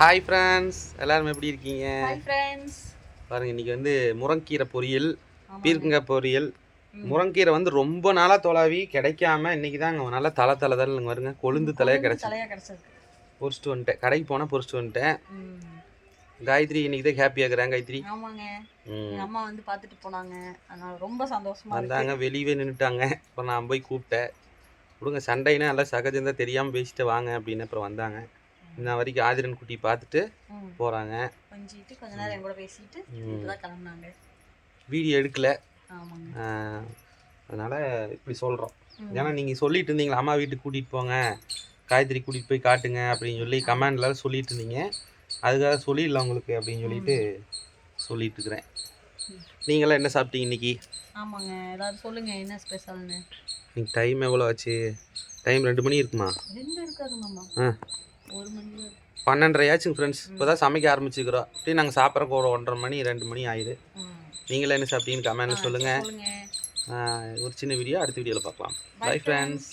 Hi friends எல்லாரும் எப்படி இருக்கீங்க? பாருங்க இன்னைக்கு வந்து முருங்கீரை பொரியல் பீர்க்கங்காய் பொரியல். முருங்கீரை வந்து ரொம்ப நாளாக தொலாவி கிடைக்காம இன்னைக்கு தான் அங்கே நல்லா தலை தலை தலைங்க வருங்க கொழுந்து தலையாக கிடச்சி பொறிச்சிட்டு வந்துட்டேன். கடைக்கு போனால் பொறிச்சிட்டு வந்துட்டேன். காயத்ரி இன்னைக்கு தான் ஹாப்பியாக இருக்கிறேன் காயத்ரி. ஆமாங்க. அம்மா வந்து பார்த்துட்டு போனாங்க. அதனால ரொம்ப சந்தோஷமா இருக்கு. வந்தாங்க வெளியவே நின்றுட்டாங்க அப்புறம் நான் போய் கூப்பிட்டேன். விடுங்க சண்டைனா நல்லா சகஜந்தான் தெரியாமல் பேசிட்டு வாங்க அப்படின்னு அப்புறம் வந்தாங்க. இன்ன வரைக்கும் ஆதிரன் குட்டி பார்த்துட்டு. போகிறாங்க கொஞ்சிட்டு கொஞ்ச நேரம் என் கூட பேசிட்டு. இப்பதான் கிளம்புனாங்க. வீடியோ எடுக்கல. அதனால இப்படி சொல்கிறோம். ஏன்னா நீங்கள் சொல்லிட்டு இருந்தீங்களா அம்மா வீட்டுக்கு கூட்டிகிட்டு போங்க காய்கறி கூட்டிகிட்டு போய் காட்டுங்க அப்படின்னு சொல்லி கமெண்ட்ல சொல்லிட்டு இருந்தீங்க. அதுக்காக சொல்லிடல உங்களுக்கு அப்படின்னு சொல்லிட்டு சொல்லிட்டு இருக்கிறேன். நீங்களாம் என்ன சாப்பிட்டீங்க இன்னைக்கு? ஆமாங்க. ஏதாவது சொல்லுங்க என்ன ஸ்பெஷல்னு. இன்னைக்கு டைம் எவ்வளோ ஆச்சு? டைம் ரெண்டு மணி இருக்குமா? ரெண்டு இருக்காது மாமா. ஆ. ஒரு மணி தான் இருக்கு. பன்னெண்டரை ஆச்சுங்க ஃப்ரெண்ட்ஸ் இப்போ தான் சமைக்க ஆரம்பிச்சுக்கிறோம். அப்படியே நாங்கள் சாப்பிட்றக்கு ஒரு ஒன்றரை மணி ரெண்டு மணி ஆயிடுது. நீங்களே என்ன சாப்பிட்டீங்கன்னு கமெண்ட்ல சொல்லுங்கள் சொல்லுங்க. ஒரு சின்ன வீடியோ அடுத்த வீடியோவில் பார்க்கலாம். Bye friends